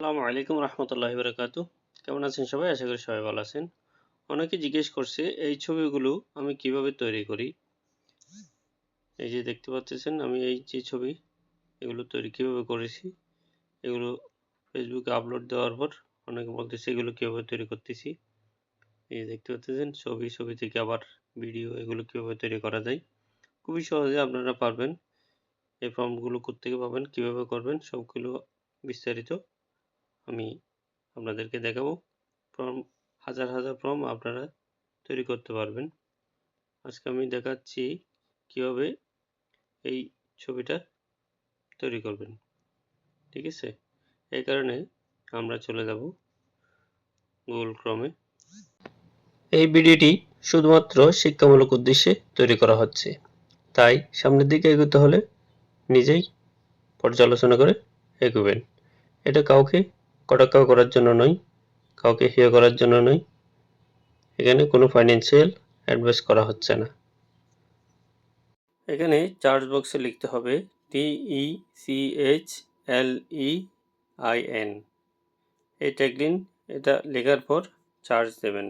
আসসালামু আলাইকুম রহমতুল্লাহি বারাকাতু কেমন আছেন সবাই? আশা করি সবাই ভালো আছেন। অনেকে জিজ্ঞেস করছে, এই ছবিগুলো আমি কীভাবে তৈরি করি? এই যে দেখতে পাচ্ছেন, আমি এই যে ছবি, এগুলো তৈরি কীভাবে করেছি? এগুলো ফেসবুকে আপলোড দেওয়ার পর অনেকে বলতেছে, এগুলো কীভাবে তৈরি করতেছি? এই দেখতে পাচ্ছেন, ছবি ছবি থেকে আবার ভিডিও এগুলো কীভাবে তৈরি করা যায়? খুবই সহজে আপনারা পারবেন। এই ফর্মগুলো কোথেকে পাবেন, কীভাবে করবেন, সবগুলো বিস্তারিত আমি আপনাদেরকে দেখাবো। ফর্ম হাজার হাজার ফর্ম আপনারা তৈরি করতে পারবেন। আজকে আমি দেখাচ্ছি কীভাবে এই ছবিটা তৈরি করবেন। ঠিক আছে? এই কারণে আমরা চলে যাব গুগল ক্রমে। এই ভিডিওটি শুধুমাত্র শিক্ষামূলক উদ্দেশ্যে তৈরি করা হচ্ছে। তাই সামনের দিকে এগোতে হলে নিজেই পর্যালোচনা করে এগোবেন। এটা কাউকে কটাক্ষ করার জন্য নয়, কাউকে হেয় করার জন্য নয়। এখানে কোনো ফাইন্যান্সিয়াল অ্যাডভাইস করা হচ্ছে না। এখানে চার্জ বক্সে লিখতে হবে T E C H L E I N এই ট্যাগলিন এটা লেখার পর চার্জ দেবেন।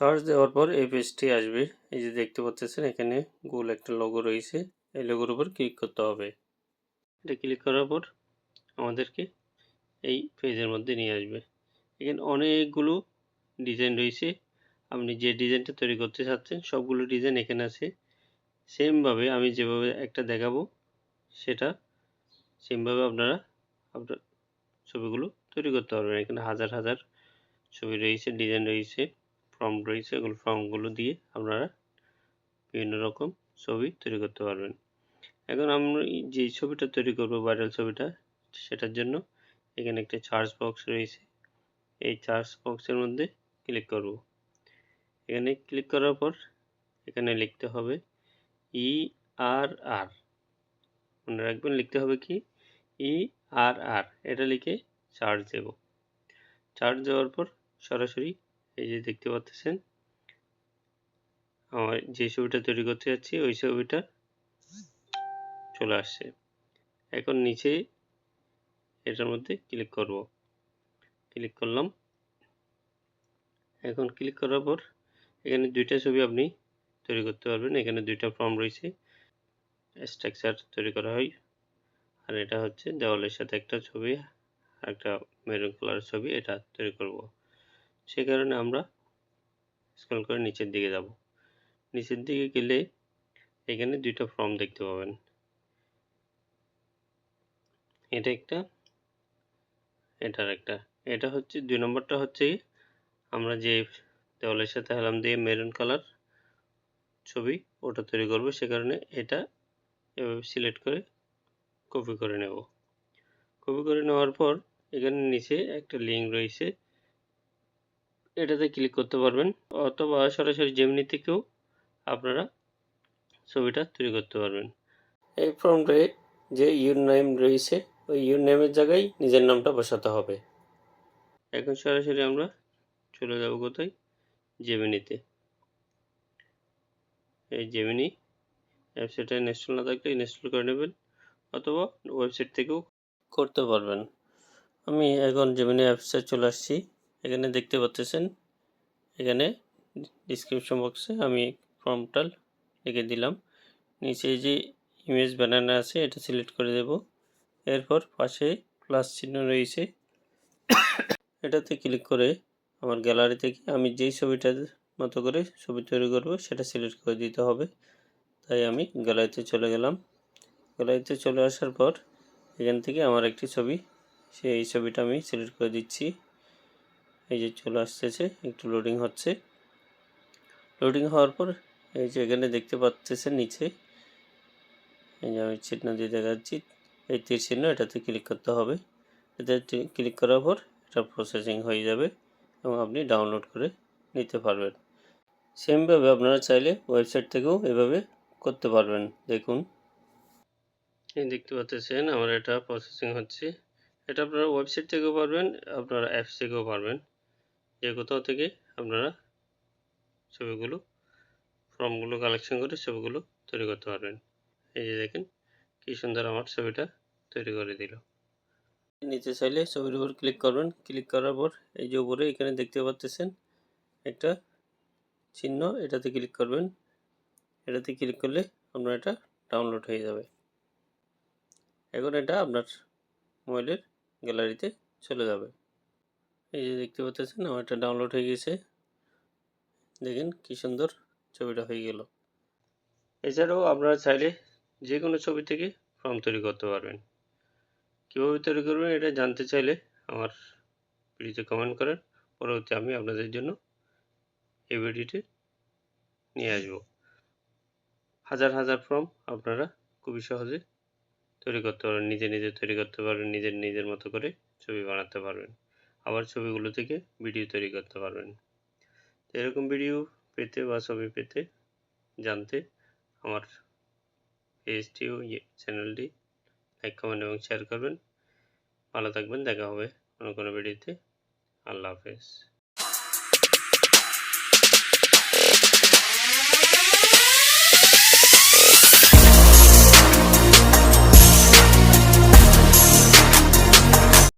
চার্জ দেওয়ার পর এই পেজটি আসবে। এই যে দেখতে পাচ্ছেন, এখানে গোল একটা লোগো রয়েছে। এই লোগোর উপর ক্লিক করতে হবে। এটা ক্লিক করার পর আমাদেরকে এই পেজের মধ্যে নিয়ে আসবে। এখানে অনেকগুলো ডিজাইন রয়েছে। আপনি যে ডিজাইনটা তৈরি করতে চাচ্ছেন, সবগুলো ডিজাইন এখানে আছে। সেমভাবে আমি যেভাবে একটা দেখাবো, সেটা সেমভাবে আপনারা আপনার ছবিগুলো তৈরি করতে পারবেন। এখানে হাজার হাজার ছবি রয়েছে ডিজাইন রয়েছে ফর্ম রয়েছে। এগুলো ফর্মগুলো দিয়ে আপনারা বিভিন্ন রকম ছবি তৈরি করতে পারবেন। এখন আমরা যে ছবিটা তৈরি করব ভাইরাল ছবিটা সেটার জন্য এখানে একটা চার্জ বক্স রয়েছে। এই চার্জ বক্সের মধ্যে ক্লিক করব। এখানে ক্লিক করার পর এখানে লিখতে হবে ই আর আর মনে রাখবেন, লিখতে হবে কি? ই আর আর এটা লিখে চার্জ দেব। চার্জ দেওয়ার পর সরাসরি এই যে দেখতে পাচ্ছেন, আমার যে ছবিটা তৈরি করতে যাচ্ছি, ওই ছবিটা চলে আসছে। এখন নিচে এটার মধ্যে ক্লিক করব। ক্লিক করলাম। এখন ক্লিক করার পর এখানে দুইটা ছবি আপনি তৈরি করতে পারবেন। এখানে দুইটা ফর্ম রয়েছে। স্ট্রাকচার তৈরি করা হয়। আর এটা হচ্ছে দেওয়ালের সাথে একটা ছবি, আর একটা মেরুন কালারের ছবি, এটা তৈরি করব। সে কারণে আমরা স্ক্রল করে নিচের দিকে যাব। নিচের দিকে গেলে এখানে দুইটা ফর্ম দেখতে পাবেন। এটা একটা এটার একটা। এটা হচ্ছে, দুই নম্বরটা হচ্ছে আমরা যে দেওয়ালের সাথে হেলাম দিয়ে মেরুন কালার ছবি ওটা তৈরি করব, সে কারণে এটা এভাবে সিলেক্ট করে কপি করে নেব। কপি করে নেওয়ার পর এখানে নিচে একটা লিঙ্ক রয়েছে, এটাতে ক্লিক করতে পারবেন, অথবা সরাসরি জেমনি থেকেও আপনারা ছবিটা তৈরি করতে পারবেন। এই ফর্মে যে ইউর রয়েছে ওই ইউর নেমের জায়গায় নিজের নামটা বসাতে হবে। এখন সরাসরি আমরা চলে যাব কোথায়? জেমিনিতে এই জেমিনি ওয়েবসাইটে ইনস্টল না থাকলে ইনস্টল করে নেবেন অথবা ওয়েবসাইট থেকেও করতে পারবেন। আমি এখন জেমিনি অ্যাপসে চলে আসছি। এখানে দেখতে পাচ্ছেন, এখানে ডিসক্রিপশন বক্সে আমি ফর্মটা লিখে দিলাম। নিচে যে ইমেজ বানানো আছে, এটা সিলেক্ট করে দেব। এরপর পাশে প্লাস চিহ্ন রয়েছে। এটাতে ক্লিক করে আমার গ্যালারি থেকে আমি যেই ছবিটার মতো করে ছবি তৈরি করব, সেটা সিলেক্ট করে দিতে হবে। তাই আমি গ্যালারিতে চলে গেলাম। গ্যালারিতে চলে আসার পর এখান থেকে আমার একটি ছবি, সেই ছবিটা আমি সিলেক্ট করে দিচ্ছি। এই যে চলে আসতেছে, একটু লোডিং হচ্ছে। লোডিং হওয়ার পর এই যে এখানে দেখতে পাচ্ছেন নিচে, এই যে আমি চিহ্ন দিয়ে দেখাচ্ছি। এই তীর চিহ্ন এটাতে ক্লিক করতে হবে। এতে ক্লিক করার পর এটা প্রসেসিং হয়ে যাবে এবং আপনি ডাউনলোড করে নিতে পারবেন। সেমভাবে আপনারা চাইলে ওয়েবসাইট থেকেও এভাবে করতে পারবেন। দেখুন। দেখতে পাচ্ছেন আমার এটা প্রসেসিং হচ্ছে। এটা আপনারা ওয়েবসাইট থেকেও পারবেন, আপনারা অ্যাপস থেকেও পারবেন। যে কোথাও থেকে আপনারা ছবিগুলো ফর্মগুলো কালেকশন করে ছবিগুলো তৈরি করতে পারবেন। এই যে দেখেন কি সুন্দর আমার ছবিটা তৈরি করে দিল। নিচে চাইলে ছবির উপর ক্লিক করবেন। ক্লিক করার পর এই যে উপরে এখানে দেখতে পাচ্ছেন একটা চিহ্ন এটাতে ক্লিক করবেন। এটাতে ক্লিক করলে আপনার এটা ডাউনলোড হয়ে যাবে। এখন এটা আপনার মোবাইলের গ্যালারিতে চলে যাবে। এই যে দেখতে পাচ্ছেন আমার এটা ডাউনলোড হয়ে গেছে। দেখেন কি সুন্দর ছবিটা হয়ে গেল। এছাড়াও আপনারা চাইলে যে কোনো ছবি থেকে ফর্ম তৈরি করতে পারবেন। কীভাবে তৈরি করবেন এটা জানতে চাইলে আমার ভিডিওতে কমেন্ট করেন। পরবর্তী আমি আপনাদের জন্য এই ভিডিওটি নিয়ে আসব। হাজার হাজার ফর্ম আপনারা খুবই সহজে তৈরি করতে পারবেন। নিজে নিজে তৈরি করতে পারবেন, নিজের নিজের মতো করে ছবি বানাতে পারবেন। আবার ছবিগুলো থেকে ভিডিও তৈরি করতে পারবেন। এরকম ভিডিও পেতে বা ছবি পেতে জানতে আমার পেজটি ও চ্যানেলটি লাইক কমেন্ট এবং শেয়ার করবেন। ভালো থাকবেন, দেখা হবে অন্য কোনো ভিডিওতে আল্লাহ হাফেজ।